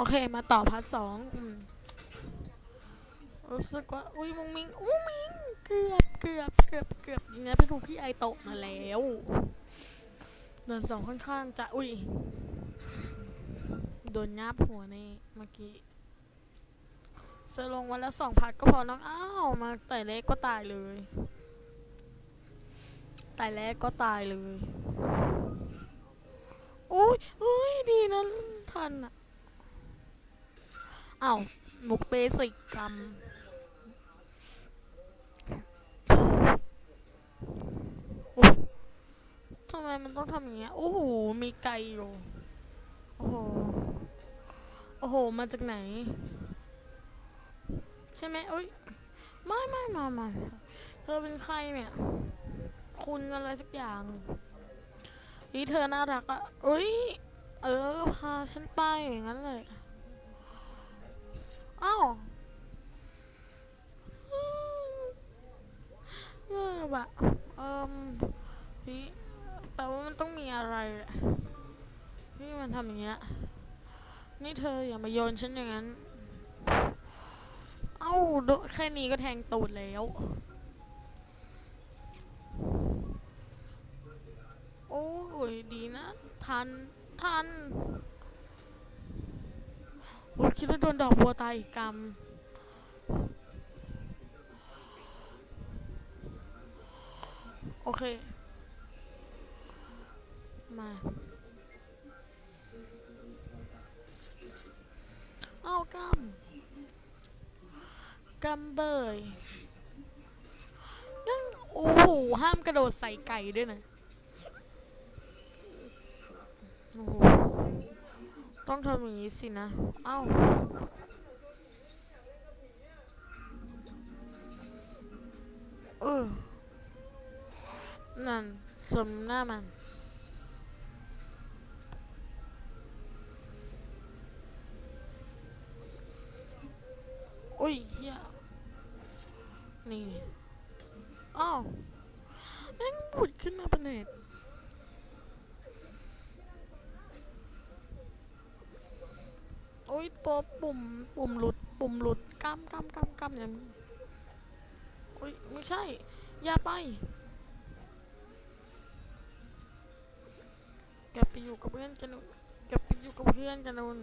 โอเคมาต่อพาร์ทสองอืมรู้สึกว่า อุ้ยมุงมิงอุ้งมิง เกือบเกือบเกือบเกือบอย่างนี้ไปถูกพี่ไอโตะมาแล้ว เดินสองค่อนข้างจะ อุ้ย โดนยับหัวในเมื่อกี้ จะลงวันละสองพัดก็พอน้อง อ้าว มาแต่เล็กก็ตายเลย แต่แรกก็ตายเลย อุ้ยอุ้ยดีนะทันอะ อ้าวมุกเบสิกกรรมทำไมมันต้องทำอย่างเงี้ย โอ้โห มีไก่อยู่ โอ้โห โอ้โห มาจากไหน ใช่ไหมอุ้ย ไม่ไม่มามาเธอเป็นใครเนี่ย คุณอะไรสักอย่างนี่เธอน่ารักอะเอ้ย เออ พาฉันไปอย่างนั้นเลย อ้าวเออแบบเอิมพี่แต่ว่ามันต้องมีอะไรแหละพี่มันทำอย่างเงี้ย นี่เธออย่ามาโยนฉันอย่างนั้น เอ้าแค่นี้ก็แทงตูดแล้ว โอ้ยดีนะ ทัน ทัน อ้คิดว่าโดนดอกบัวตายอีกกรรมโอเค มาเอากรรมกรรมเบยนั่นโอ้โหห้ามกระโดดใส่ไก่ด้วยนะโอ้โห ต้องทำอย่างนี้สินะ เอ้า เออ นั่น สมหน้ามัน โอ้ยตัวปุ่ม ปุ่มหลุด ปุ่มหลุดกำกำกำกำอย่างโอ้ยไม่ใช่ อย่าไป แกไปอยู่กับเพื่อนกันนู่นแกไปอยู่กับเพื่อนกันนู่น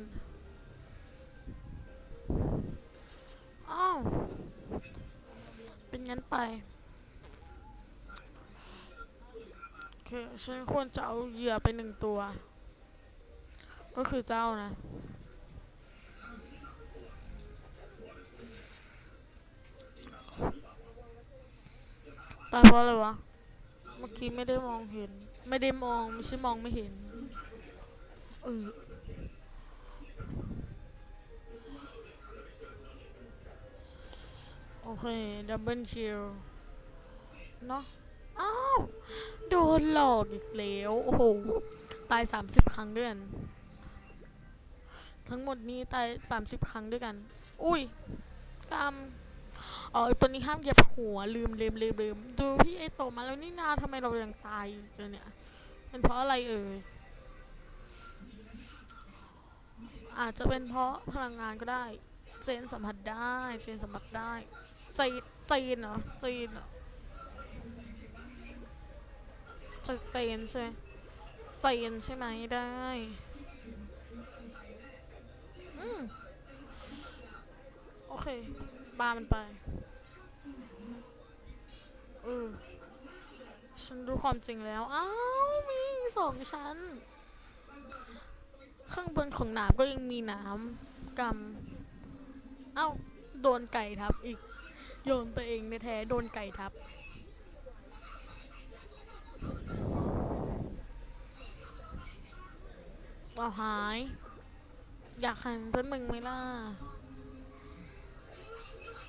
อ้าว เป็นงั้นไปโอเคฉันควรจะเอาเหยื่อไปหนึ่งตัว ก็คือเจ้านะายเพราะอะไรวะ เมื่อกี้ไม่ได้มองเห็น ไม่ได้มองไม่ใช่มองไม่เห็นเออโอเค ดับเบิลคิวเนาะอ้าว โดนหลอกอีกแล้ว โอ้โห ตาย30ครั้งด้วยกัน ทั้งหมดนี้ตาย30ครั้งด้วยกัน อุ้ยกรรม อ๋ออตัวนี้ห้ามเหยียบหัวลืมลืมลืมลืมดูพี่ไอโตมาแล้วนี่นาทำไมเรายังตายอยู่กันเนี่ยเป็นเพราะอะไรเอ่ยอาจจะเป็นเพราะพลังงานก็ได้ เจนสัมผัสได้ เจนสัมผัสได้จีนจีนเหรอจีนเหรอจะเจนใช่ไหมเจนใช่ไหมได้อืมโอเค บามันไปเออฉันรู้ความจริงแล้ว อ้าวมีสองชั้น ข้างบนของหนามก็ยังมีหนามกำเอ้า โดนไก่ทับอีก โยนไปเองในแท้โดนไก่ทับ เอาหาย อยากหันเพื่อนมึงไหมล่ะ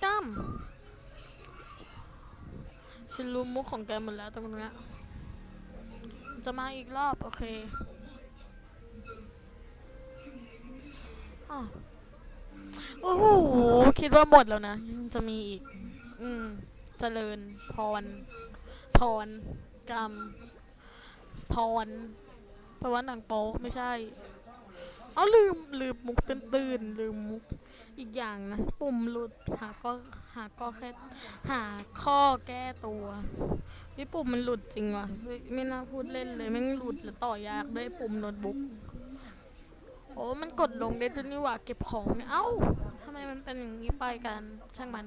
ตั้มฉันรู้มุกของแกหมดแล้วตรงนี้จะมาอีกรอบ โอเคอ้าวโอ้โหคิดว่าหมดแล้วนะยังจะมีอีก อืม เจริญ พร พร กรรม พรแปลว่าหนังโป๊ไม่ใช่ เอาลืม ลืมมุกตื่นตื่นลืมมุก อีกอย่างนะ ปุ่มหลุดหาก็หาก็แค่หาข้อแก้ตัวพี่ปุ่มมันหลุดจริงวะไม่น่าพูดเล่นเลยแม่งหลุดแล้วต่อยากด้วยปุ่มโน้ตบุ๊กโอ้มันกดลงได้ด้วยนี่หว่าเก็บของเนี่ยเอ้าทำไมมันเป็นอย่างนี้ไปกันช่างมัน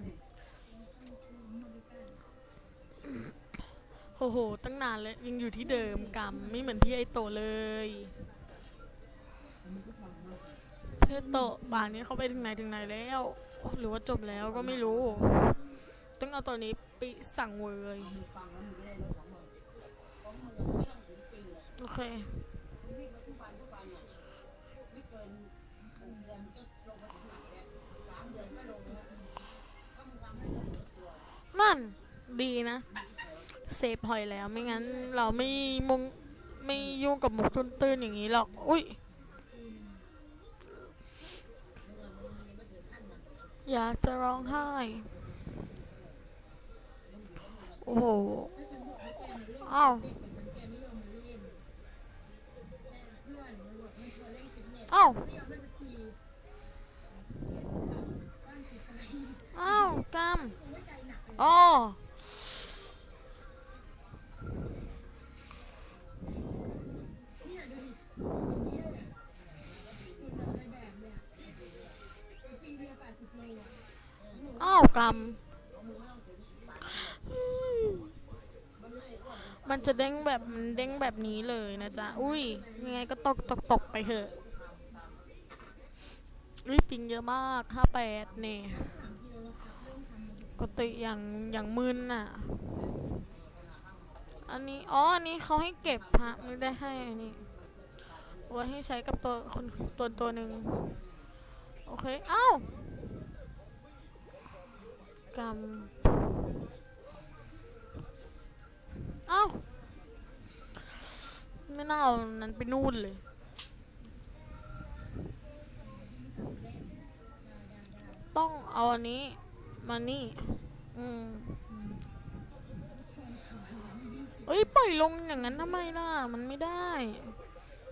โอ้โห ตั้งนานแล้วยังอยู่ที่เดิมกรรมไม่เหมือนพี่ไอโตเลย พี่ไอโตะป่านนี้เขาไปถึงไหนถึงไหนแล้ว หรือว่าจบแล้วก็ไม่รู้ ต้องเอาตัวนี้ไปสั่งเวย โอเคนั่นดีนะ เซฟหอยแล้วไม่งั้นเราไม่มุงไม่ยุ่งกับมุกตื้นๆอย่างนี้หรอก อุ้ย อยากจะร้องไห้ โอ้โหอ้าวอ้าวอ้าวกรรมอ๋อ รม มันจะเด้งแบบมันเด้งแบบนี้เลยนะจ๊ะ อุ้ยยังไงก็ตกตกตกไปเถอะอุ้ยปิงเยอะมากห้าแปดเนี่ยกติอย่างอย่างมึนอะ อันนี้ อ๋อ อันนี้เขาให้เก็บฮะไม่ได้ให้อันนี้ไว้ให้ใช้กับตัวคนตัวตัวหนึ่งโอเค เอ้า กรรม เอ้า ไม่น่าเอานั้นไปนู่นเลย ต้องเอาอันนี้ มานี่ อืมเอ้ย ปล่อยลงอย่างนั้นทำไมล่ะ มันไม่ได้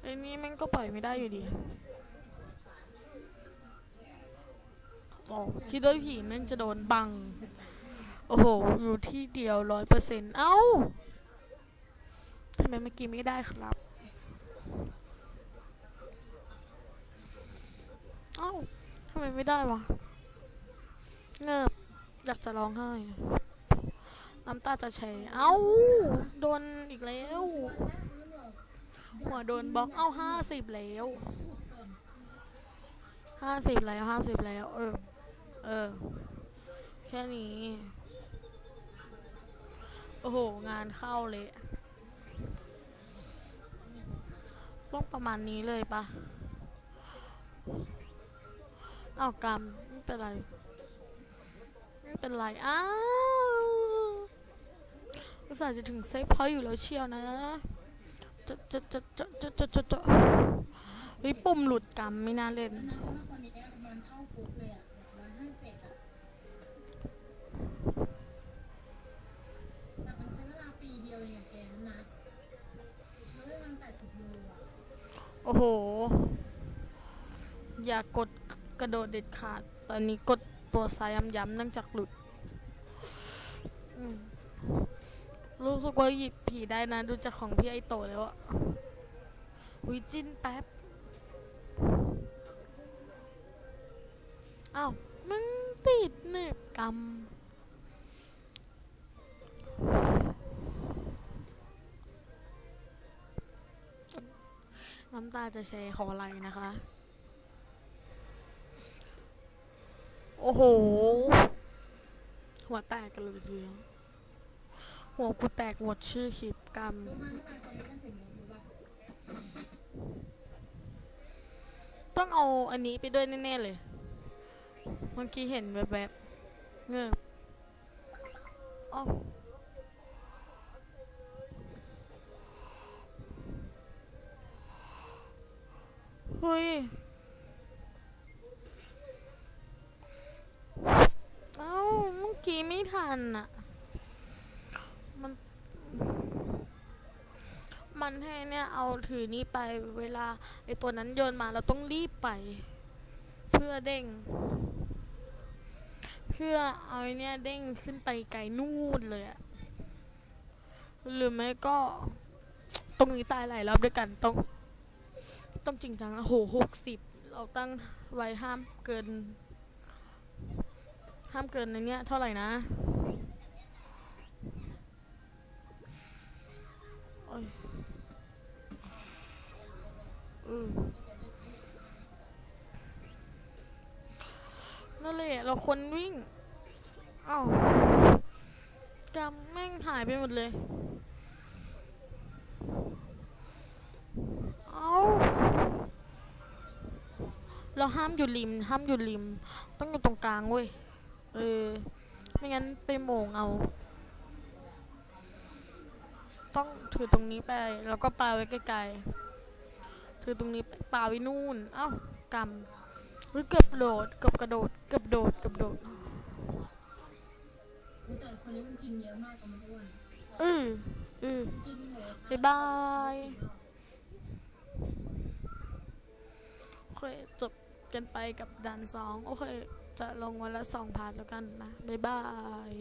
ไอ้นี่แม่งก็ปล่อยไม่ได้อยู่ดี คิดว่าผีแม่งจะโดนบัง โอ้โห อยู่ที่เดียวร้อยเปอร์เซ็นต์เอ้าทำไมเมื่อกี้ไม่ได้ครับ เอ้าทำไมไม่ได้วะ เงิบอยากจะร้องไห้ น้ำตาจะแชเอ้า โดนอีกแล้ว หัวโดนบล็อก เอ้าห้าสิบแล้วห้าสิบแล้วห้าสิบแล้ว เออ ออ แค่นี้ โอ้โห งานเข้าเลยต้องประมาณนี้เลยปะอ้าวกรรมไม่เป็นไร ไม่เป็นไร อ้าวอุตส่าห์จะถึงเซฟพอยอยู่แล้วเชียวนะจะจะจะจะจะจะจะจะเฮ้ยปุ่มหลุดกรรมไม่น่าเล่น โห อย่ากดกระโดดเด็ดขาด ตอนนี้กดตัวซ้ายย้ำๆเนื่องจากหลุด รู้สึกว่าหยิบผีได้นะ ดูจากของพี่ไอโตแล้วอะวิจินแป๊บ อ้าวมันติดเนบกำ น้ำตาจะแชร์ขออะไรนะคะ โอ้โห หัวแตกกันเลยทีเดียวหัวกูแตกหมดชื่อคลิปกรรมต้องเอาอันนี้ไปด้วยแน่ ๆ เลย เมื่อกี้เห็นแบบแบบๆเงือบอ้า วเฮ้ยเอ้าเมื่อกี้ไม่ทันอะมัน มันให้เนี่ยเอาถือนี่ไปเวลาไอตัวนั้นโยนมาเราต้องรีบไป เพื่อเด้ง เพื่อเอาไอเนี่ยเด้งขึ้นไปไกลนู่นเลยอะหรือไม่ก็ ตรงนี้ตายหลายรอบด้วยกันต้อง ต้องจริงจังนะโหหกสิบเราตั้งไว้ห้ามเกิน ห้ามเกินในเนี้ยเท่าไหร่นะนั่นแหละเราควรวิ่งอ้าวกำแม่งหายไปหมดเลย เอา เราห้ามอยู่ริม ห้ามอยู่ริม ต้องอยู่ตรงกลางเว้ย เออ ไม่งั้นไปโมงเอา ต้องถือตรงนี้ไป แล้วก็ปาไว้ไกลๆ ถือตรงนี้ไปปาไว้นู่น เอ้ากำเฮ้ยเกือบโดด เกือบกระโดด เกือบโดด เกือบโดดแต่คนนี้มันกินเยอะมากกับมันอ้วนอืออือบ๊ายบาย โอเคจบ กันไปกับด่านสองโอเค จะลงวันละสองพาร์ทแล้วกันนะ บ๊ายบาย